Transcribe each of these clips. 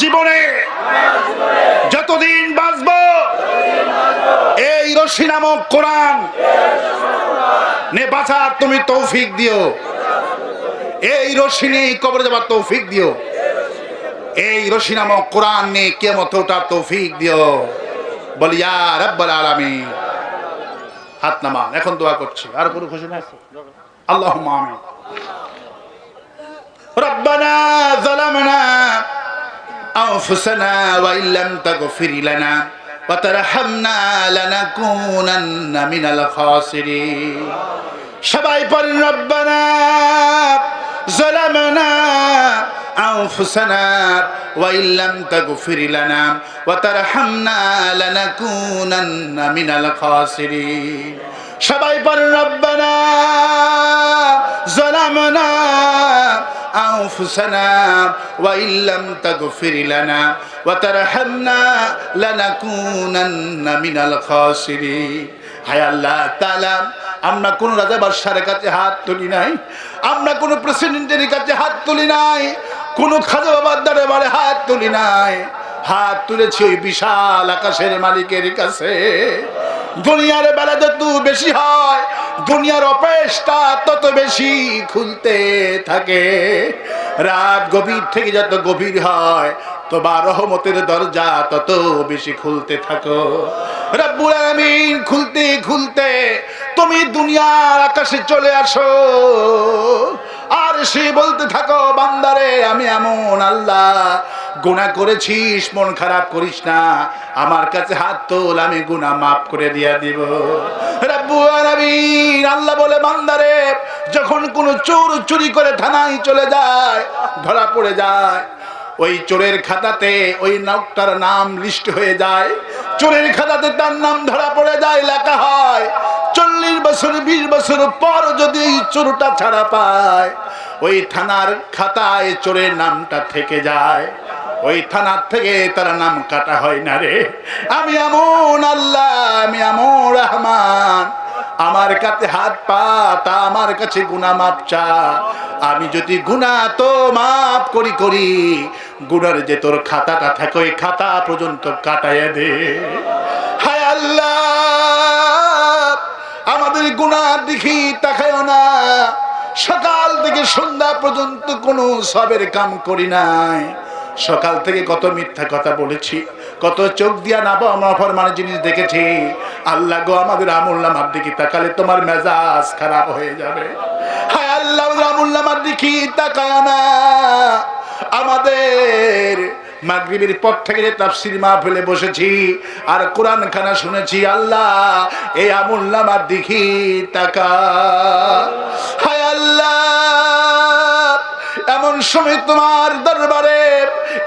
জীবনে যতদিন বাঁচব এই রশি নামক কোরআন নে বাঁচার তুমি তৌফিক দিও এই রশি নিয়ে কবর যাবার তৌফিক দিও এই রশি নামক কোরআন নিয়ে কেমত ওটার তৌফিক দিও বলি ইয়া রব্বাল আলামিন হাত নামান এখন দোয়া করছি আর কোনো খুশি না আল্লাহ আমিন ربنا ظلمنا أنفسنا وإن لم تغفر لنا وترحمنا لنكونن من الخاسرين সবাই পড়েন রব্বানা ظلمنا أنفسنا وإن لم تغفر لنا وترحمنا لنكونن من الخاسرين সবাই পড়েন রব্বানা ظلمنا أنفسنا وإن لم تغفر لنا وترحمنا لنكونن من الخاسرين হায় আল্লাহ তাআলা আমরা কোন রাজা বাদশার কাছে হাত তুলি নাই আমরা কোন প্রেসিডেন্টের কাছে হাত তুলি নাই কোন খাজা বাবার দরবারে হাত তুলি নাই হাত তুলেছি ওই বিশাল আকাশের মালিকের কাছে দুনিয়ার বেলা যত বেশি হয় দুনিয়ার অপেশটা তত বেশি খুলতে থাকে। রাত গভীর থেকে যত গভীর হয় তো বারহমতের দরজা তত বেশি খুলতে থাকো। রব্বুল আলামিন খুলতে খুলতে তুমি দুনিয়ার আকাশে চলে আসো। আর বলতে থাকো, বান্দারে, আমি এমন আল্লাহ। গুনাহ করেছিস, মন খারাপ করিস না। আমার কাছে হাত তোল, আমি গুনাহ মাফ করে দিয়া দিব। আল্লাহ বলে, বান্দারে, যখন কোনো চোর চুরি করে থানায় চলে যায়, ধরা পড়ে যায়, ওই চোরের খাতাতে ওই নকটার নাম লিস্ট হয়ে যায়। চোরের খাতাতে তার নাম ধরা পড়ে যায়, লেখা হয় চল্লিশ বছর, বিশ বছর পর যদি এই চোরটা ছাড়া পায়, ওই থানার খাতায় চোরের নামটা থেকে যায়। ওই থানার থেকে তার নাম কাটা হয় না রে। আমি এমন আল্লাহ, আমি এমন রহমান। আমার কাছে হাত পা, তা আমার কাছে গুনা মাপ চা। আমি যদি গুনা তো মাপ করি করি গুনার যে তোর খাতাটা থাকে, ওই খাতা পর্যন্ত কাটাইয়া দে। হায় আল্লাহ আমাদের গুনার দেখি তাকায় না। সকাল থেকে সন্ধ্যা পর্যন্ত কোনো সবের কাম করি নাই। সকাল থেকে কত মিথ্যা কথা বলেছি, কত চোখ দিয়া না আমার মানে জিনিস দেখেছি। আল্লাহ গো, আমাদের আমুল্লামার দিকে তাকালে তোমার মেজাজ খারাপ হয়ে যাবে। হায় আল্লাহ আমুল্লামার দিকে তাকায় না। আমাদের মাগরিবের পর থেকে তাফসির ফেলে বসেছি, আর কোরআন খানা শুনেছি, আল্লাহ এই আমুল্লামার দিকে তাকা। হায় আল্লাহ, এমন সময় তোমার দরবারে,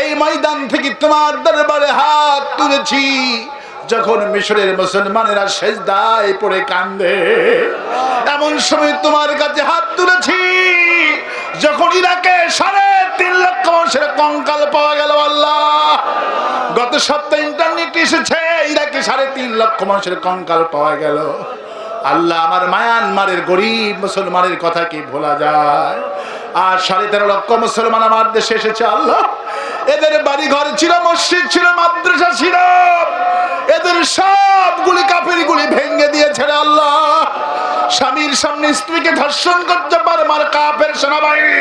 এই ময়দান থেকে তোমার দরবারে হাত তুলেছি, যখন মিশরের মুসলমানেরা শেষ দায় পড়ে কান্দে। এমন সময় তোমার কাছে হাত তুলেছি যখন ইরাকে সাড়ে তিন লক্ষ মানুষের কঙ্কাল পাওয়া গেল, আল্লাহ। গত সপ্তাহে ইন্টারনেট এসেছে, ইরাকে সাড়ে তিন লক্ষ মানুষের কঙ্কাল পাওয়া গেল। আল্লাহ, আমার মায়ানমারের গরিব মুসলমানের কথা কি ভোলা যায়? আর সাড়ে তেরো লক্ষ মুসলমান আমার দেশে এসেছে, আল্লাহ। এদের বাড়ি ঘর ছিল, মসজিদ ছিল, মাদ্রাসা ছিল। এদের সবগুলি কাপের গুলি ভেঙে দিয়েছে আল্লাহ। স্বামীর সামনে স্ত্রীকে ধর্ষণ করতে পারে মার কাপের সেনাবাহিনী।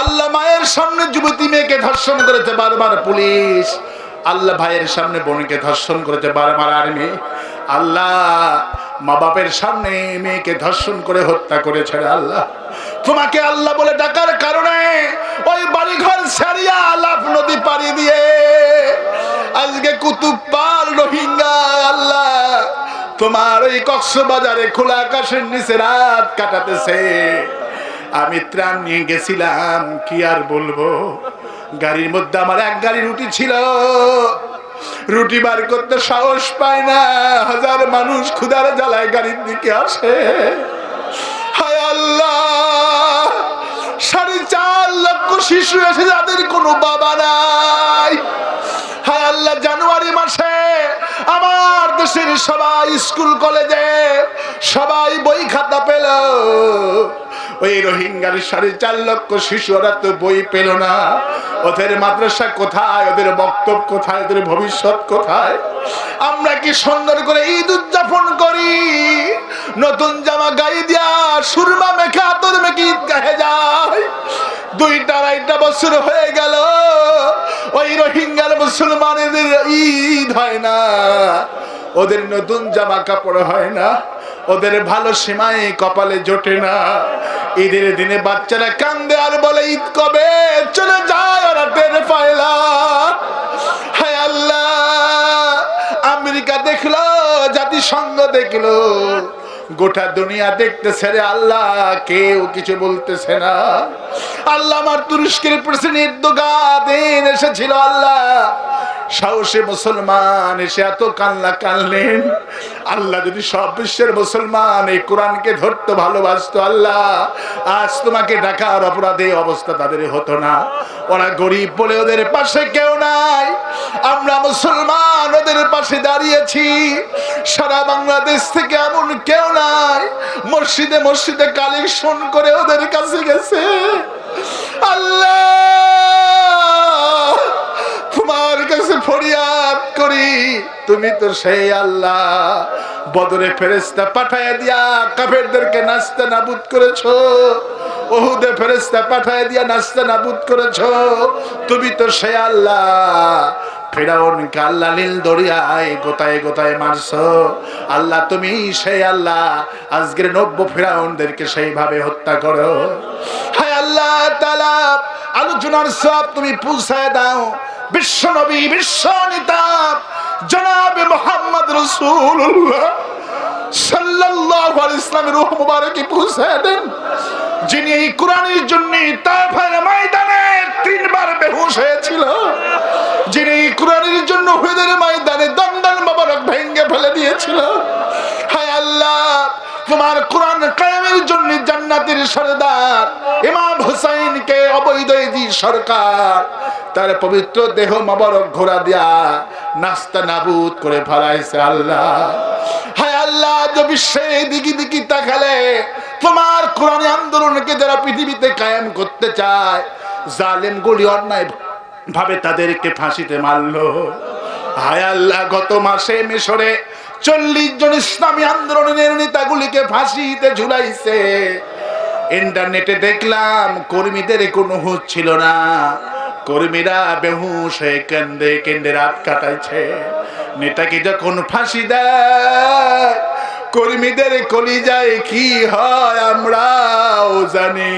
আল্লাহ মায়ের সামনে যুবতী মেয়েকে ধর্ষণ করেছে বারবার পুলিশ। আল্লাহ ভাইয়ের সামনে বোনকে ধর্ষণ করেছে বারবার আর্মি। আল্লাহ মা বাপের সামনে মেয়েকে ধর্ষণ করে হত্যা করেছে আল্লাহ। তোমাকে আল্লাহ বলে ডাকার কারণে ওই বাড়িঘর সারিয়া লাভ নদী পাড়ি দিয়ে আজকে কুতুব পাল রোহিঙ্গা তোমার ওই কক্সবাজারে খোলা আকাশের নিচে রাত কাটাতেছে। আমি ত্রাণ নিয়ে গেছিলাম, কি আর বলব? গাড়ির মধ্যে আমার এক গাড়ি রুটি ছিল। রুটি বার করতে সাহস পায় না, হাজার মানুষ ক্ষুদার জ্বালায় গাড়ির দিকে আসে। হায় আল্লাহ, সাড়ে চার লক্ষ শিশু এসে যাদের কোনো বাবা নাই। হায় আল্লাহ, জানুয়ারি মাসে আমার দেশের সবাই স্কুল কলেজে সবাই বই খাতা পেল। ওই রোহিঙ্গার সাড়ে চার লক্ষ শিশু ওরা তো বই পেল না। ওদের মাদ্রাসা কোথায়? ওদের বক্তব্য কোথায়? ওদের ভবিষ্যৎ কোথায়? আমরা কি সুন্দর করে ঈদ উদযাপন করি? নতুন জামা গাই দিয়া সুরমা মেখে আতর মেখে ঈদ গাহে যায় দুইটা আড়াইটা বছর হয়ে গেল। ওই রোহিঙ্গার মুসলমানেদের ঈদ হয় না। ওদের নতুন জামা কাপড় হয় না, ওদের ভালো সীমায় কপালে জোটে না। ঈদের দিনে বাচ্চারা কান্দে আর বলে, ঈদ কবে? চলে যায় ওরা টের পায়লা হায় আল্লাহ, আমেরিকা দেখল, জাতিসংঘ দেখল, গোটা দুনিয়া দেখতেছে রে আল্লাহ, কেউ কিছু বলতেছে না। আল্লাহ আমার তুরস্কের প্রেসিডেন্ট দোকান এসেছিল আল্লাহ সাহসে মুসলমান এসে এত কান্না কানলেন। আল্লাহ যদি সব বিশ্বের মুসলমান এই কোরআনকে ধরতে, ভালোবাসতো আল্লাহ, আজ তোমাকে ডাকার অপরাধে অবস্থা তাদের হতো না। ওরা গরিব বলে ওদের পাশে কেউ নাই। আমরা মুসলমান, ওদের পাশে দাঁড়িয়েছি। সারা বাংলাদেশ থেকে এমন কেউ নাই। মসজিদে মসজিদে কালেকশন করে ওদের কাছে গেছে। আল্লাহ তোমার কাছে ফরিয়াদ করি তুমি তো সেই আল্লাহ। বদরে ফেরেস্তা পাঠায় দিয়া কাফেরদেরকে নাস্তা নাবুদ করেছ। ওহুদে ফেরেস্তা পাঠায় দিয়া নাস্তা নাবুদ করেছ। তুমি তো সেই আল্লাহ। ফেরাউনকে আল্লাহ নীল দরিয়ায় গোতায় গোতায় মারছো। আল্লাহ, তুমি সেই আল্লাহ। আজকের নব্য ফেরাউনদেরকে সেইভাবে হত্যা করো। হায় আল্লাহ তালা আলোচনার সব তুমি পৌঁছায় দাও। বিশ্ব নবী, বিশ্ব নিতাব জনাবে মোহাম্মদ রসুল্লাহ যিনি এই কোরআনের জন্য ময়দানে তিনবার বেহুশ হয়েছিল। যিনি ফেলে দিয়েছিল। তোমার কোরআন কায়েমের জন্য জান্নাতের সরদার ইমাম হুসাইনকে অবৈধ সরকার তার পবিত্র দেহ মোবারক ঘোরা দিয়া নাস্তা নাবুদ করে ফেলাইছে আল্লাহ। হায় আল্লাহ যে বিশ্বে দিকি দিকি তাকালে তোমার কোরআনে আন্দোলনকে যারা পৃথিবীতে কায়েম করতে চায়, জালেম গুলি অন্যায় ভাবে তাদেরকে ফাঁসিতে মারলো। হায় আল্লাহ, গত মাসে মিশরে চল্লিশ জন ইসলামী আন্দোলনের নেতাগুলিকে ফাঁসিতে ঝুলাইছে। ইন্টারনেটে দেখলাম, কর্মীদের কোনো হুঁশ ছিল না। কর্মীরা বেহুশ হয়ে কেন্দ্রে কেন্দ্রে রাত কাটাইছে। নেতাকে যখন ফাঁসি দেয়, কর্মীদের কলিজায় কি হয় আমরাও জানি।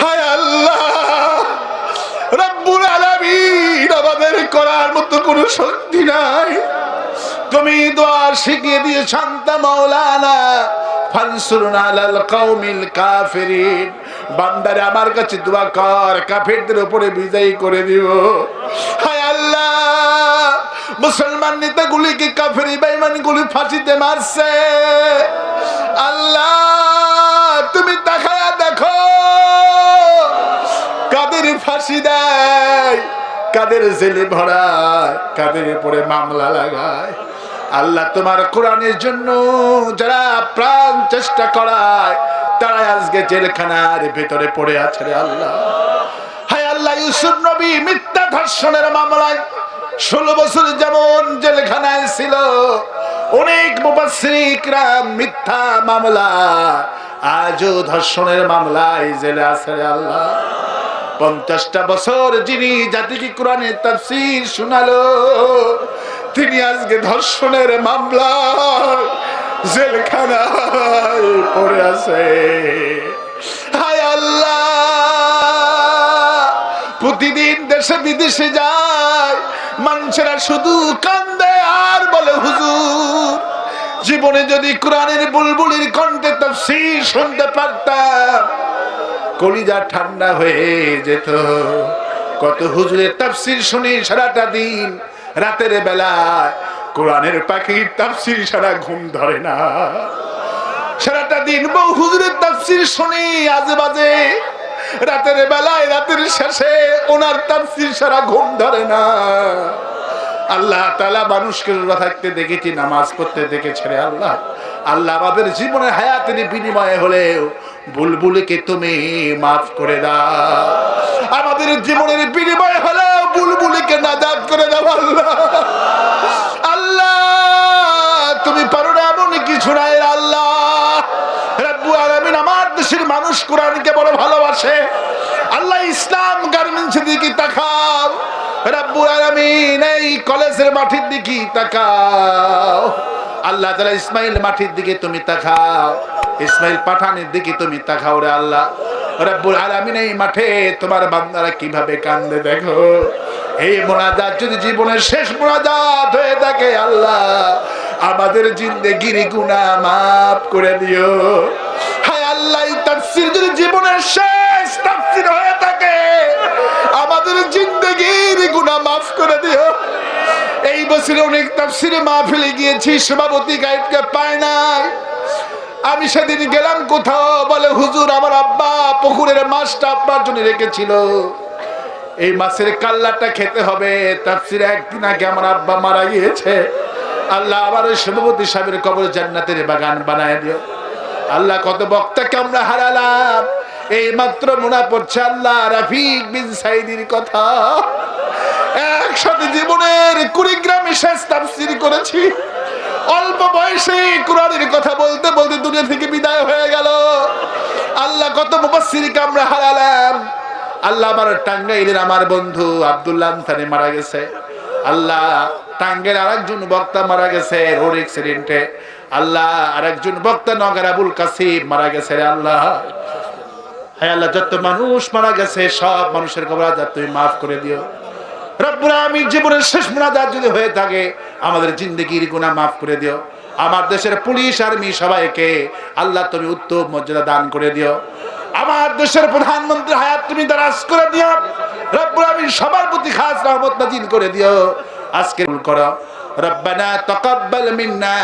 হায় আল্লাহ, রব্বুল আলামিন, আমাদের করার মতো কোনো শক্তি নাই। তুমি দোয়া শিখিয়ে দিয়ে শান্ত মাওলানা। ফানসুরনা আলাল কওমিল কাফিরিন। বান্দারে, আমার কাছে দোয়া কর, কাফেরদের উপরে বিজয়ী করে দিও। হায় আল্লাহ, মুসলমান নেতাগুলিকে কাফেরি বেঈমানগুলি ফাঁসিতে মারছে। আল্লাহ, তুমি তাকায়া দেখো। কাদের ফাঁসি দেয়, কাদের জেলে ভরায়, কাদের উপরে মামলা লাগায়। আল্লাহ তোমার কোরআনের জন্য যারা প্রাণ চেষ্টা করায় তারা আজকে জেলখানার ভেতরে পড়ে আছে রে আল্লাহ। হায় আল্লাহ, ইউসুফ নবী মিথ্যা ধর্ষণের মামলায় ষোলো বছর যেমন জেলখানায় ছিল, অনেক মুবাসিকরা মিথ্যা মামলা, আজও ধর্ষণের মামলায় জেলে আছে রে আল্লাহ। পঞ্চাশটা বছর যিনি জাতিকে কোরআনের তাফসীর শোনালো তিনি আজকে ধর্ষণের মামলা জেলখানায় পড়ে আছে। হায় আল্লাহ, প্রতিদিন দেশে বিদেশে যায়, মানুষেরা শুধু কান্দে আর বলে, হুজুর, জীবনে যদি কোরআনের বুলবুলির কণ্ঠে তাফসীর শুনতে পারতাম, কলিজা ঠান্ডা হয়ে যেত। কত হুজুরের তাফসির শুনি সারাটা দিন রাতের বেলায় কোরআনের পাখির তাফসির সারা ঘুম ধরে না। সারাটা দিন বউ হুজুরের তাফসির শুনি আজে বাজে। রাতের বেলায় রাতের শেষে ওনার তাফসির সারা ঘুম ধরে না। আল্লাহ তালা মানুষকে রোজা থাকতে দেখেছি, নামাজ পড়তে দেখেছে আল্লাহ। আল্লাহ আমাদের জীবনের হায়াতের বিনিময়ে হলেও বুলবুলকে তুমি মাফ করে দাও। আমাদের জীবনের বিনিময় হলো বুলবুলিকে নাজাদ করে দাও, আল্লাহ। আল্লাহ, তুমি পারো না এমন কিছু নাই আল্লাহ। রাব্বু আলামিন আমার দেশের মানুষ কোরআনকে বড় ভালোবাসে। আল্লাহ ইসলাম গার্মেন্টসের দিকে তাকাও। রাব্বু আলামিন, এই কলেজের মাটির দিকে তাকাও। আল্লাহ তাআলা ইসমাইল মাটির দিকে তুমি তাকাও। ইসমাইল পাঠানের দিকে তুমি তাকাও রে আল্লাহ। রব্বুল আলামিন এই মাঠে তোমার বান্দারা কীভাবে কান্দে দেখো? এই মোনাজাত যদি জীবনের শেষ মোনাজাত হয়ে থাকে, আল্লাহ আমাদের জিন্দেগির গুনাহ মাফ করে দিও। হায় আল্লাহ তাফসীর যদি জীবনের শেষ তাফসীর হয়ে থাকে, আমাদের জিন্দেগির গুনাহ মাফ করে দিও। এই বছরে অনেক তাফসিরে মাহফিলে গিয়েছি, সভাপতি গাইডকে পায় নাই। আমি সেদিন গেলাম কোথাও, বলে, হুজুর, আমার আব্বা পুকুরের মাছটা আপনার জন্য রেখেছিল। এই মাছের কাল্লাটা খেতে হবে। তাফসিরে একদিন আগে আমার আব্বা মারা গিয়েছে। আল্লাহ আবার ওই সভাপতি সাহেবের কবর জান্নাতের বাগান বানায় দিও। আল্লাহ কত বক্তাকে আমরা হারালাম। এই মাত্র মনে পড়ছে আল্লাহ রাফিক বিন সাইদির কথা। একসাথে জীবনের কুড়িগ্রামে শেষ তাফসির করেছি। অল্প বয়সে কোরআনের কথা বলতে বলতে দুনিয়া থেকে বিদায় হয়ে গেল। আল্লাহ কত মুবাসসিরকে আমরা হারালাম। আল্লাহ আমার টাঙ্গাইলের আমার বন্ধু আব্দুল্লাহ আনসারি মারা গেছে। আল্লাহ টাঙ্গের আরেকজন বক্তা মারা গেছে রোড অ্যাক্সিডেন্টে আল্লাহ আরেকজন বক্তা নগর আবুল কাসিম মারা গেছে আল্লাহ। হ্যাঁ আল্লাহ, যত মানুষ মারা গেছে, সব মানুষের কবর তুমি মাফ করে দিও। রব্বুল আমিন জীবনের শেষ মুনাজাত যদি হয়ে থাকে, আমাদের জিন্দগির গুনাহ মাফ করে দিও। আমার দেশের পুলিশ, আর্মি সবাইকে আল্লাহ তুমি উত্তম মর্যাদা দান করে দিও। আমার দেশের প্রধানমন্ত্রী হায়াত তুমি দারাজ করে দিও। রব্বুল আমিন সবার প্রতি খাস রহমত নাজিল করে দিও। আজকে করো। রব্বানা তাকাব্বাল মিন্না,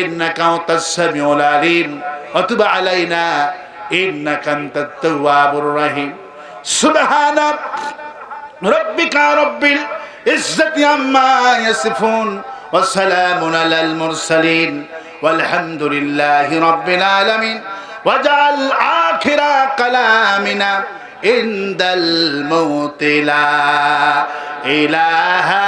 ইন্নাকা আনতাস সামিউল আলিম, ওয়া তুব আলাইনা, ইন্নাকা আনতাত তাওয়াবুর রহিম। সুবহানা রব্বিকা রব্বিল ইজ্জতি আম্মা ইয়াসিফুন ওয়া সালামুন আলাল মুরসালিন ওয়ালহামদুলিল্লাহি রাব্বিল আলামিন। ওয়াজআল আখিরা কালামিনা ইনদাল মাউতি লা ইলাহা